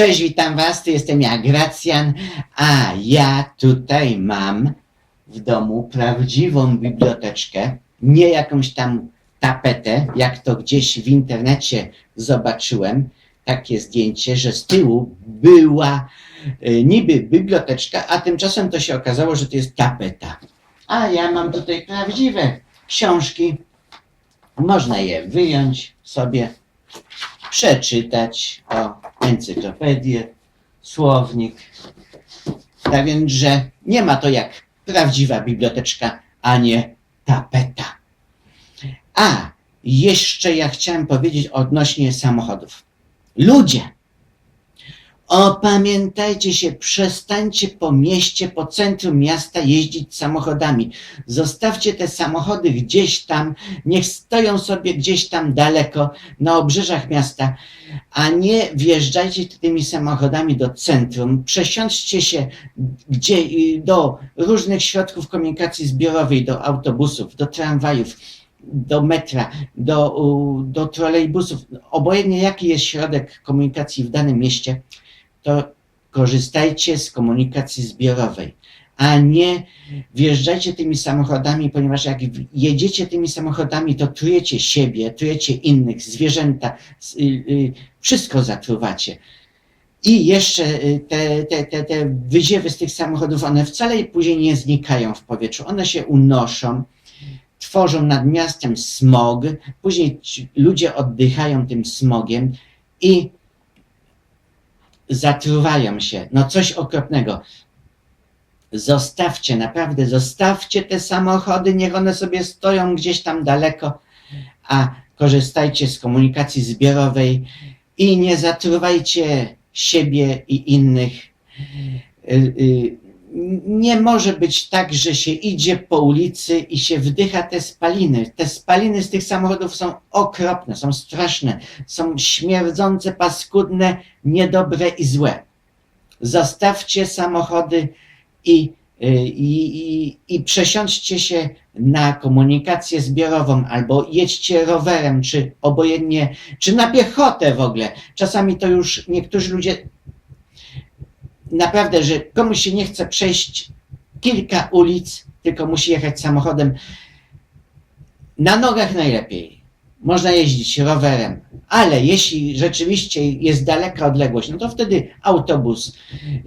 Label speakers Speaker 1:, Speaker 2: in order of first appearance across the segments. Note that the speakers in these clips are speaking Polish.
Speaker 1: Cześć, witam Was, tu jestem ja, Gracjan, a ja tutaj mam w domu prawdziwą biblioteczkę, nie jakąś tam tapetę, jak to gdzieś w internecie zobaczyłem, takie zdjęcie, że z tyłu była y, niby biblioteczka, a tymczasem to się okazało, że to jest tapeta. A ja mam tutaj prawdziwe książki, można je wyjąć sobie, przeczytać o encyklopedię, słownik. Tak więc, że nie ma to jak prawdziwa biblioteczka, a nie tapeta. A jeszcze ja chciałem powiedzieć odnośnie samochodów. Ludzie, opamiętajcie się, przestańcie po mieście, po centrum miasta jeździć samochodami. Zostawcie te samochody gdzieś tam, niech stoją sobie gdzieś tam daleko, na obrzeżach miasta, a nie wjeżdżajcie tymi samochodami do centrum. Przesiądźcie się gdzie, do różnych środków komunikacji zbiorowej, do autobusów, do tramwajów, do metra, do, do trolejbusów. Obojętnie jaki jest środek komunikacji w danym mieście, to korzystajcie z komunikacji zbiorowej, a nie wjeżdżajcie tymi samochodami, ponieważ jak jedziecie tymi samochodami, to trujecie siebie, trujecie innych, zwierzęta, y, y, wszystko zatruwacie. I jeszcze y, te, te, te, te wyziewy z tych samochodów, one wcale później nie znikają w powietrzu, one się unoszą, tworzą nad miastem smog, później ludzie oddychają tym smogiem i zatruwają się. No coś okropnego. Zostawcie, naprawdę, zostawcie te samochody, niech one sobie stoją gdzieś tam daleko, a korzystajcie z komunikacji zbiorowej i nie zatruwajcie siebie i innych. Y, y, Nie może być tak, że się idzie po ulicy i się wdycha te spaliny. Te spaliny z tych samochodów są okropne, są straszne, są śmierdzące, paskudne, niedobre i złe. Zostawcie samochody i, y, i, i, i przesiądźcie się na komunikację zbiorową, albo jedźcie rowerem, czy obojętnie, czy na piechotę w ogóle. Czasami to już niektórzy ludzie naprawdę, że komuś się nie chce przejść kilka ulic, tylko musi jechać samochodem. Na nogach najlepiej. Można jeździć rowerem, ale jeśli rzeczywiście jest daleka odległość, no to wtedy autobus,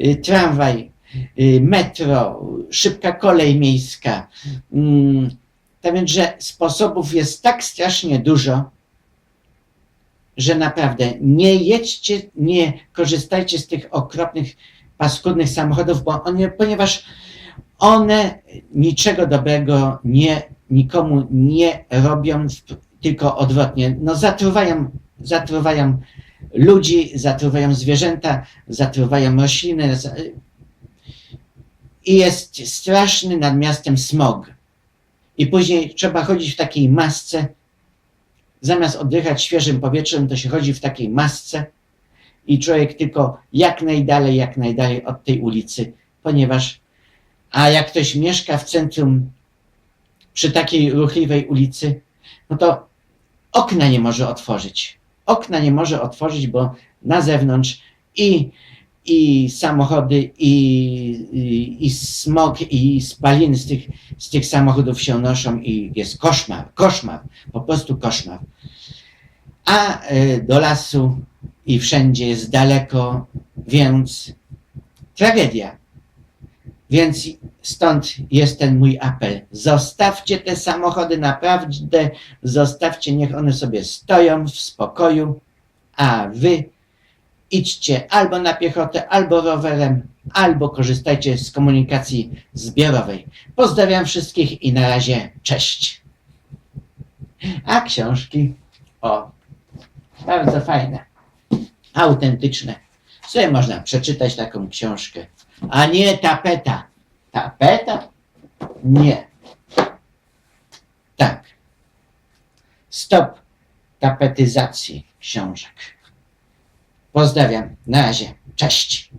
Speaker 1: y, tramwaj, y, metro, szybka kolej miejska. Mm, Tak więc, że sposobów jest tak strasznie dużo, że naprawdę nie jedźcie, nie korzystajcie z tych okropnych, paskudnych samochodów, bo one, ponieważ one niczego dobrego nie, nikomu nie robią, tylko odwrotnie. No zatruwają, zatruwają ludzi, zatruwają zwierzęta, zatruwają rośliny. I jest straszny nad miastem smog. I później trzeba chodzić w takiej masce. Zamiast oddychać świeżym powietrzem, to się chodzi w takiej masce i człowiek tylko jak najdalej, jak najdalej od tej ulicy, ponieważ, a jak ktoś mieszka w centrum przy takiej ruchliwej ulicy, no to okna nie może otworzyć. Okna nie może otworzyć, bo na zewnątrz i, i samochody, i, i, i smog, i spaliny z tych, z tych samochodów się noszą i jest koszmar, koszmar, po prostu koszmar. A e, do lasu i wszędzie jest daleko, więc tragedia. Więc stąd jest ten mój apel. Zostawcie te samochody, naprawdę zostawcie, niech one sobie stoją w spokoju, a wy idźcie albo na piechotę, albo rowerem, albo korzystajcie z komunikacji zbiorowej. Pozdrawiam wszystkich i na razie cześć. A książki, o, bardzo fajne, autentyczne. Sobie można przeczytać taką książkę, a nie tapeta. Tapeta? Nie. Tak. Stop tapetyzacji książek. Pozdrawiam. Na razie. Cześć.